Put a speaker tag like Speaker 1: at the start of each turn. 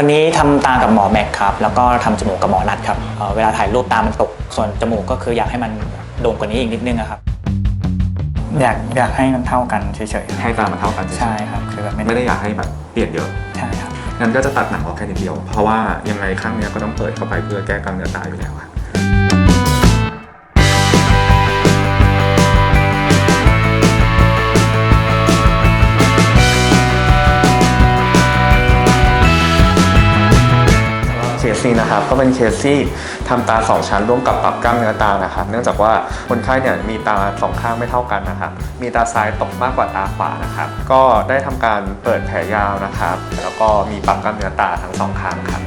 Speaker 1: วันนี้ทำตากับหมอแม็กครับ แล้วก็ทำจมูกกับหมอนัดครับเอ่อเวลาถ่ายรูปตามันตก ส่วนจมูกก็คืออยากให้มันโด่งกว่านี้อีกนิดนึงอะครับ อยากอยากให้มันเท่ากันเฉยๆครับ
Speaker 2: ให้ตามันเท่ากันเฉยๆ
Speaker 1: ใช่ครับ คือแบบ
Speaker 2: ไม่ได้อยากให้แบบเปลี่ยนเยอะ
Speaker 1: ใช่ครับ
Speaker 2: งั้นก็จะตัดหนังออกแค่นิดเดียว เพราะว่ายังไงข้างเนี้ยก็ต้องเปิดเข้าไปเพื่อแก้กล้ามเนื้อตาอยู่แล้วอะเสนี้นะครับก็เป็นเคสที่ทำตา 2 ชั้นร่วมกับปรับกล้ามเนื้อตานะครับเนื่องจากว่าคนไข้เนี่ยมีตาสองข้างไม่เท่ากันนะครับมีตาซ้ายตกมากกว่าตาขวานะครับก็ได้ทำการเปิดแผลยาวนะครับ แล้วก็มีปรับกล้ามเนื้อตาทั้งสองข้างครับ